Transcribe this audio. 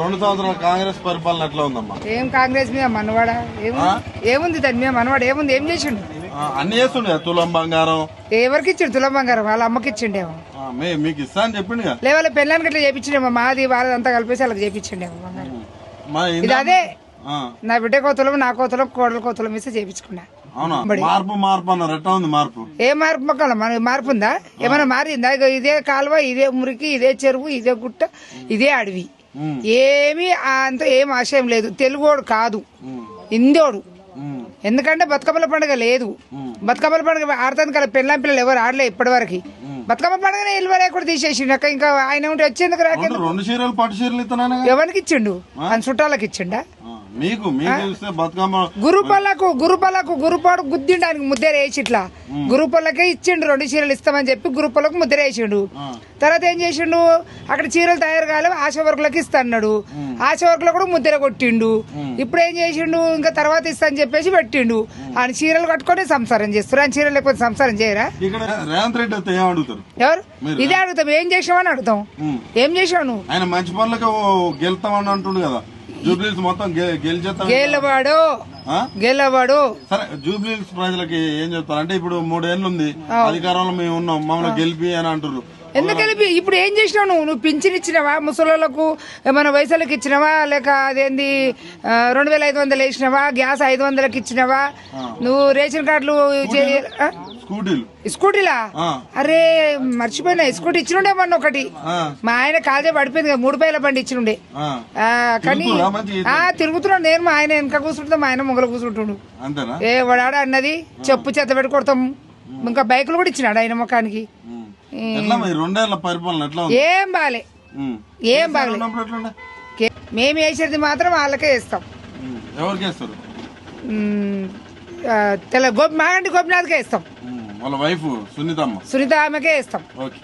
రెండు సంవత్సరాల కాంగ్రెస్ పరిపాలన ఎట్లా ఉందమ్మా? ఏం కాంగ్రెస్ మీద మనవాడ? ఏముంది ఏముంది దాని మీద మనవాడ? ఏముంది? ఏం చేసిండు? అన్ని చేస్తుండే తులం బంగారం. ఎవరికి ఇచ్చిండు తులం బంగారం? వాళ్ళ అమ్మకి ఇచ్చిండేమో మీకు ఇస్తా అని చెప్పిండు లేవాళ్ళ పెళ్ళానికి చేపించిండేమో? మాది వాళ్ళది అంతా కలిపేసి వాళ్ళకి చేపించిండేమో బంగారం. ఇంద- అదే. నా బిడ్డ కోతలం నా కోతలం కోడల కోతలం ఇస్తే చేపించుకున్నా. మార్పు మార్పు అన్నారు. ఎట్లా ఉంది మార్పు? ఏ మార్పు మొక్కల? మన మార్పు ఉందా? ఏమైనా మారిందా? ఇదే కాలువ ఇదే మురికి ఇదే చెరువు ఇదే గుట్ట ఇదే అడవి. ఏమీ అంత ఏం ఆశయం లేదు. తెలుగోడు కాదు. ఉమ్, ఎందుకంటే బతుకమ్మల పండుగ లేదు. బతుకమ్మల పండుగ ఆడతాను కదా పెళ్ళాం పిల్లలు ఎవరు ఆడలే ఇప్పటి వరకు బతుకమ్మ పండుగనే ఇల్వ లేకుండా తీసేసిండు. అక్క ఇంకా ఆయన ఉంటే వచ్చేందుకు రాక రెండు- రెండు చీరలు పట్టు చీరలు ఇస్తున్నాను ఎవరికి ఇచ్చిండు? అని చుట్టాలకు ఇచ్చిండా? మీకు గురుపల్లకు గురుపల్లకు గురుపాడు గుద్దిండానికి ముద్దెర వేసి ఇట్లా గురుపల్లకే ఇచ్చిండు రెండు చీరలు ఇస్తామని చెప్పి గురుపల్లకు ముద్దెర వేసిండు. తర్వాత ఏం చేసిండు? అక్కడ చీరలు తయారు కాలేవు ఆశ వర్కులకు ఇస్తాడు ఆశ వర్కులు కూడా ముద్దెర కొట్టిండు. ఇప్పుడు ఏం చేసిండు? ఇంకా తర్వాత ఇస్తా అని చెప్పేసి పెట్టిండు. ఆయన చీరలు కట్టుకొని సంసారం చేస్తారు. ఆయన చీరలు లేకపోతే సంసారం చేయరా? రేవంత్ రెడ్డి ఎవరు? ఇదే అడుగుతాం. ఏం చేసామని అడుగుతాం. ఏం చేసావు నువ్వు? ఆయన మంచి పనులకు గెలుతామని అంటుండు కదా. జూబ్లీస్ మొత్తం గెలిచేస్తాం. గెలవాడు? గెలవాడు. సరే జూబ్లీస్ ప్రజలకి ఏం చెప్తారు అంటే ఇప్పుడు మూడేళ్ళు ఉంది అధికారంలో మేము ఉన్నాం. మమ్మల్ని గెలిపి అని అంటారు ఎందుకు కలిపి ఇప్పుడు ఏం చేసినావు నువ్వు? నువ్వు పింఛన్ ఇచ్చినావా? ముసలోళ్ళకు ఏమైనా వయసులకు ఇచ్చినావా? లేక అదేంది రెండు వేల ఐదు వందలు వేసినావా? గ్యాస్ ఐదు వందలకి ఇచ్చినావా? నువ్వు రేషన్ కార్డులు? స్కూటీలు. స్కూటీలా. అరే మర్చిపోయినా. స్కూటీ ఇచ్చినుండే మొన్న ఒకటి. మా ఆయన కాల్చే పడిపోయింది కదా మూడు పైల బండి ఇచ్చినుండే. కానీ? ఆ తిరుగుతున్నాడు. నేను మా ఆయన వెనక కూర్చుంటాం మా ఆయన ముంగల కూర్చుంటుండు. ఏ వడాడ అన్నది చెప్పు చెత్త పెట్టి కొడతాం. ఇంకా బైకులు కూడా ఇచ్చినాడు ఆయన ముఖానికి. ఏం. బాలే. ఏం? కే- మేము వేసేది మాత్రం వాళ్ళకే ఉమ్. ఎవరికి వేస్తారు తెల్ల గోపి మాగంటి గోపినాథ్కే ఇస్తాం. వాళ్ళ వైఫ్ సునీతమ్మ. సునీత ఆమెకే ఇస్తాం ఓకే.